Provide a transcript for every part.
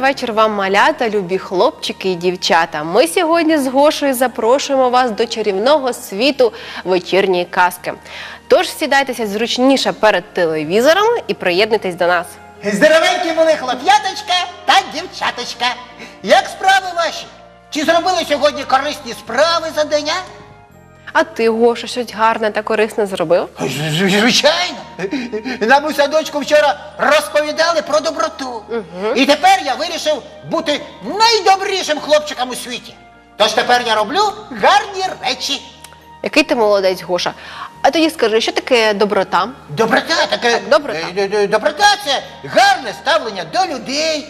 Вечір вам, малята, любі хлопчики і дівчата. Ми сьогодні з Гошею запрошуємо вас до чарівного світу вечірньої казки. Тож сідайтеся зручніше перед телевізором і приєднуйтесь до нас. Здоровенькі були хлоп'яточка та дівчаточка. Як справи ваші? Чи зробили сьогодні корисні справи за день? а? А ти, Гоша, щось гарне та корисне зробив? Звичайно. Нам у садочку вчора розповідали про доброту. І тепер я вирішив бути найдобрішим хлопчиком у світі. Тож тепер я роблю гарні речі. Який ти молодець, Гоша. А тоді скажи, що таке доброта? Доброта таке. Так, доброта. е, е, Доброта це гарне ставлення до людей,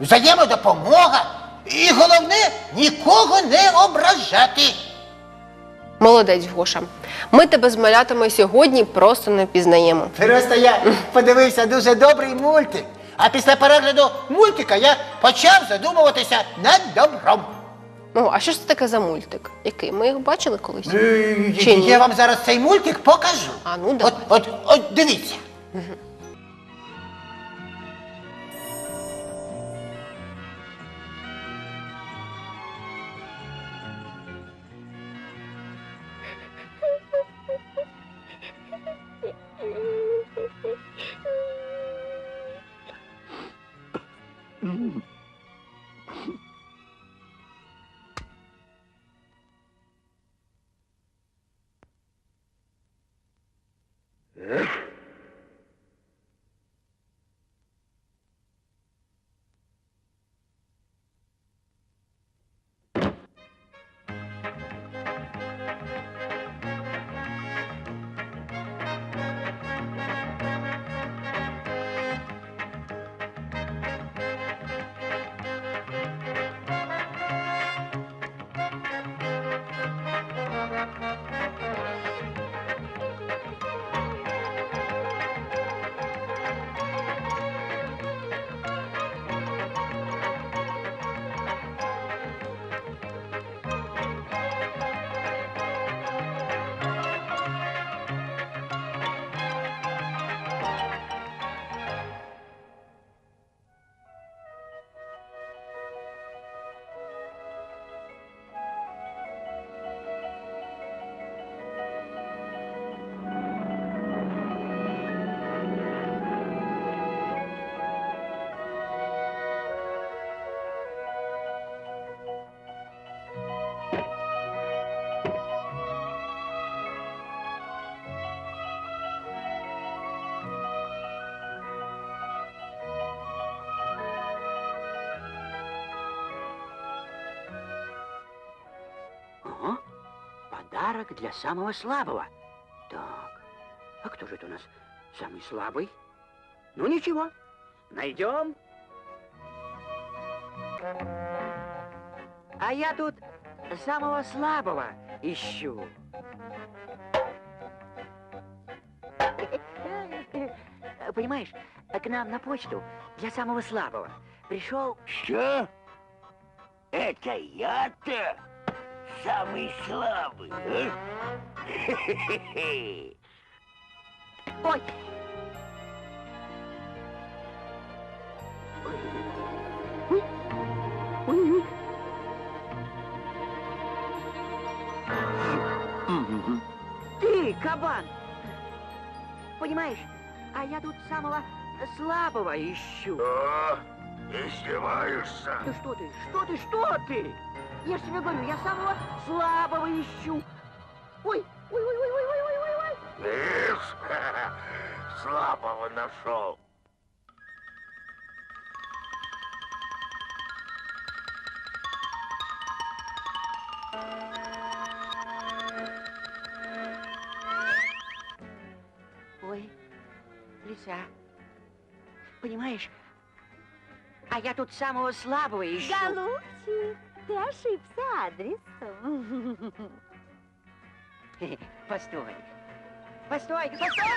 взаємодопомога. І головне нікого не ображати. Молодець, Гоша. Ми тебе з малятами сьогодні просто не впізнаємо. Просто я подивився дуже добрий мультик. А після перегляду мультика я почав задумуватися над добром. Ну, а що ж це таке за мультик? Який? Ми його бачили колись? Е, Чи ні? Я вам зараз цей мультик покажу. А, ну, давай. От, от, от дивіться. Ого, подарок для самого слабого. Так, а кто же это у нас самый слабый? Ну ничего, найдем. А я тут самого слабого ищу. Понимаешь, к нам на почту для самого слабого пришел... Что? Это я-то самый слабый, а? Ой! Ой! Ой! Ты, кабан! Понимаешь, а я тут самого слабого ищу. О, издеваешься? Да что ты, что ты, что ты? Я же тебе говорю, я самого слабого ищу. Ой, ой, ой, ой, ой, ой, ой, ой, ой. Видишь? Слабого нашел. Ой, лиса. Понимаешь, а я тут самого слабого ищу. Голубчик, ты ошибся адресом. Постой. Постой, постой!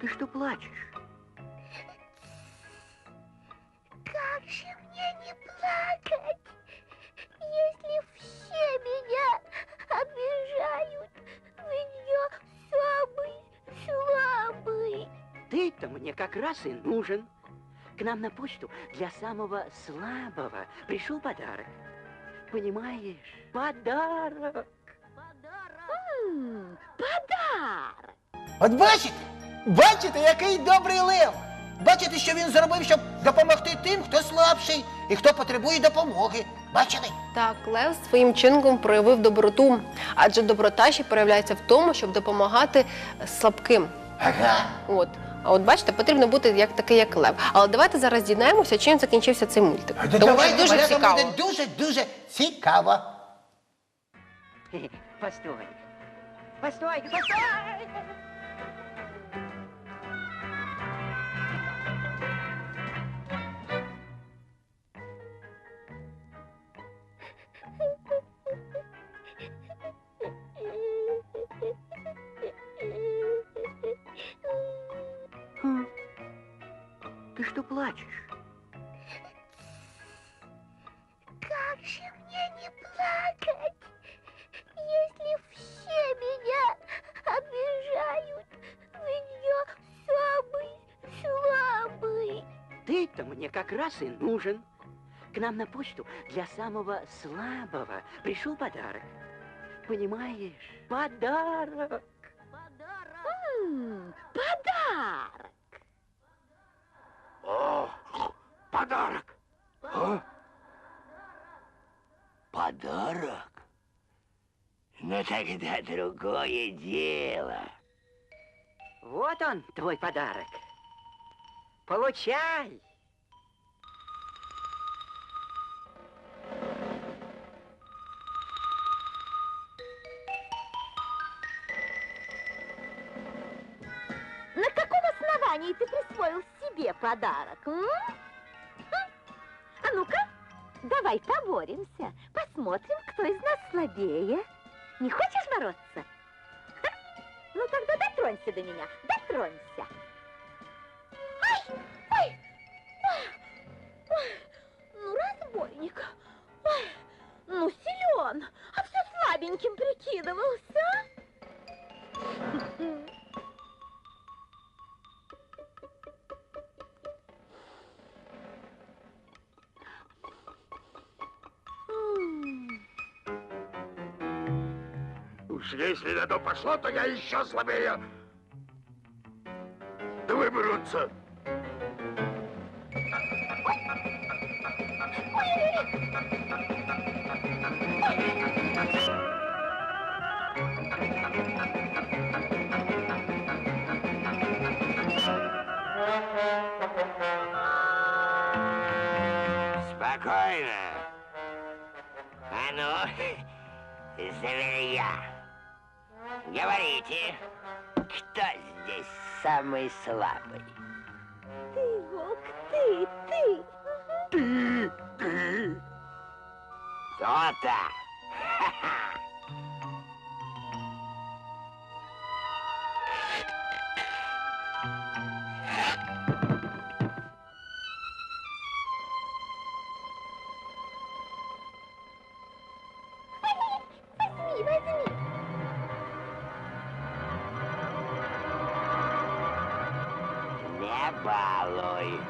ты что плачешь? Как раз и нужен. К нам на почту для самого слабого пришел подарок. Понимаешь? Подарок. М, Подарок. От бачите? Бачите, який добрий лев? Бачите, що він зробив, щоб допомогти тим, хто слабший і хто потребує допомоги. Бачили? Так, Лев своїм чинком проявив доброту, адже доброта ще проявляється в тому, щоб допомагати слабким. Ага. От. А от бачите, потрібно бути як такий, як лев. Але давайте зараз дізнаємося, чим закінчився цей мультик. Тому що дуже цікаво. буде дуже-дуже цікаво. Постой. Постой, постой! Ты что плачешь? Как же мне не плакать, если все меня обижают? Ведь я самый слабый. Ты-то мне как раз и нужен. К нам на почту для самого слабого пришел подарок. Понимаешь? Подарок. М, Подарок. О, подарок. А? Подарок? Ну тогда другое дело. Вот он, твой подарок. Получай. Подарок? м? М? А ну-ка, давай поборемся. Посмотрим, кто из нас слабее. Не хочешь бороться? Ха? Ну тогда дотронься до меня, дотронься. Ай, ай, ай, ну разбойник. Ай, ну силен, а все слабеньким прикидывался. Уж если на то пошло, то я еще слабее. Да выберутся. Спокойно. А ну. Говорите, кто здесь самый слабый? Ты, волк, ты, ты. Ты, ты. То-то. Возьми, Не балуй.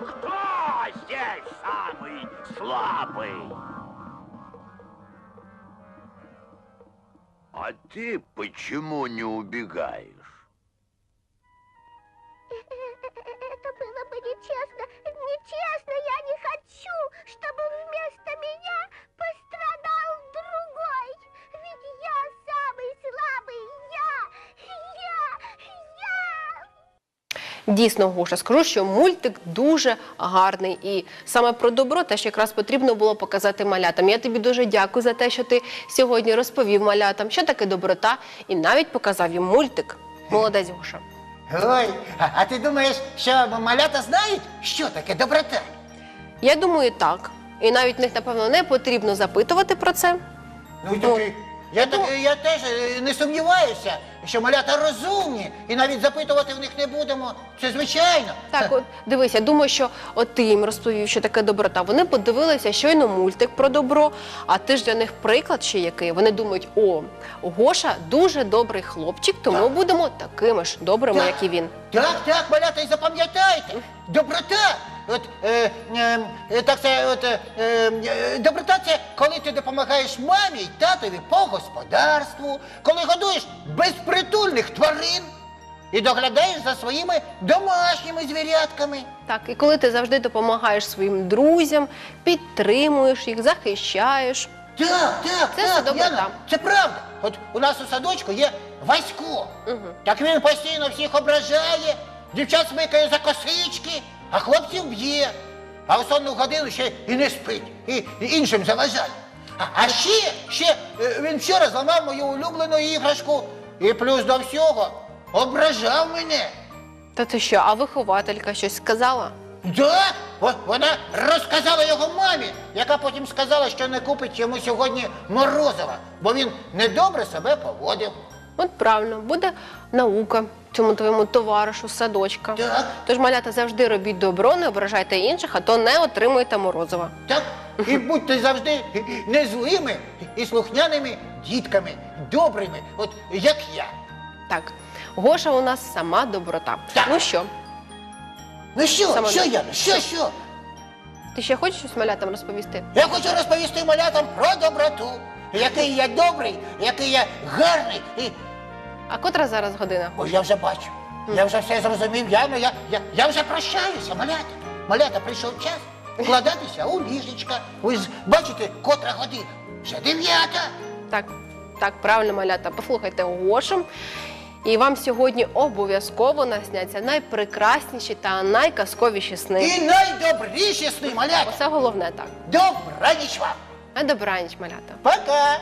Кто здесь самый слабый? А ты почему не убегаешь? Это было бы нечестно. Нечестно, я не хочу, чтобы вместо меня пострадал другой. Ведь я самый слабый. Я, я, я. Дійсно, Гоша, скажу, що мультик дуже гарний. І саме про добро теж якраз потрібно було показати малятам. Я тобі дуже дякую за те, що ти сьогодні розповів малятам, що таке доброта, і навіть показав їм мультик. Молодець Гоша. Ой, а, а ти думаєш, що малята знають, що таке доброта? Я думаю, так. І навіть в них, напевно, не потрібно запитувати про це. Ну, так, і- я, так, я теж е, не сумніваюся, що малята розумні, і навіть запитувати в них не будемо. Це звичайно. Так, от дивися, думаю, що от ти їм розповів, що таке доброта. Вони подивилися щойно мультик про добро, а ти ж для них приклад ще який. Вони думають, о, Гоша дуже добрий хлопчик, тому Так. будемо такими ж добрими, Так. як і він. Так, так, малята, і запам'ятайте. Доброта. От, е, е, е, так це, от, е, е, доброта це коли ти допомагаєш мамі й татові по господарству, коли годуєш безпритульних тварин і доглядаєш за своїми домашніми звірятками. Так, і коли ти завжди допомагаєш своїм друзям, підтримуєш їх, захищаєш. Так, так, Це все так. Яна, це правда. От у нас у садочку є Васько. Так він постійно всіх ображає, дівчат смикає за косички, а хлопців б'є. А в сонну годину ще і не спить, і, і іншим заважає. А, а ще, ще е, він вчора зламав мою улюблену іграшку і плюс до всього ображав мене. Та ти що, а вихователька щось сказала? Да, О, вона розказала його мамі, яка потім сказала, що не купить йому сьогодні морозива, бо він недобре себе поводив. От правильно, буде наука цьому твоєму товаришу з садочка. Так. Тож, малята, завжди робіть добро, не ображайте інших, а то не отримуєте морозива. Так? І будьте завжди не злими і слухняними дітками, добрими, от як я. Так, Гоша у нас сама доброта. Так. Ну що, Ну що, Саме що так. я? Що, що? ти ще хочеш щось малятам розповісти? Я хочу розповісти малятам про доброту. Який я добрий, який я гарний. І А котра зараз година? Ой, я вже бачу. Я вже все зрозумів, явно, я, я, я вже прощаюся, малята. Малята, прийшов час вкладатися у ліжечка. Ви бачите, котра година? Вже дев'ята. Так, так, правильно, малята. Послухайте гошем. І вам сьогодні обов'язково насняться найпрекрасніші та найказковіші сни. І найдобріші сни, малята. Оце головне так. Добра ніч вам. На добраніч, малята. Пока.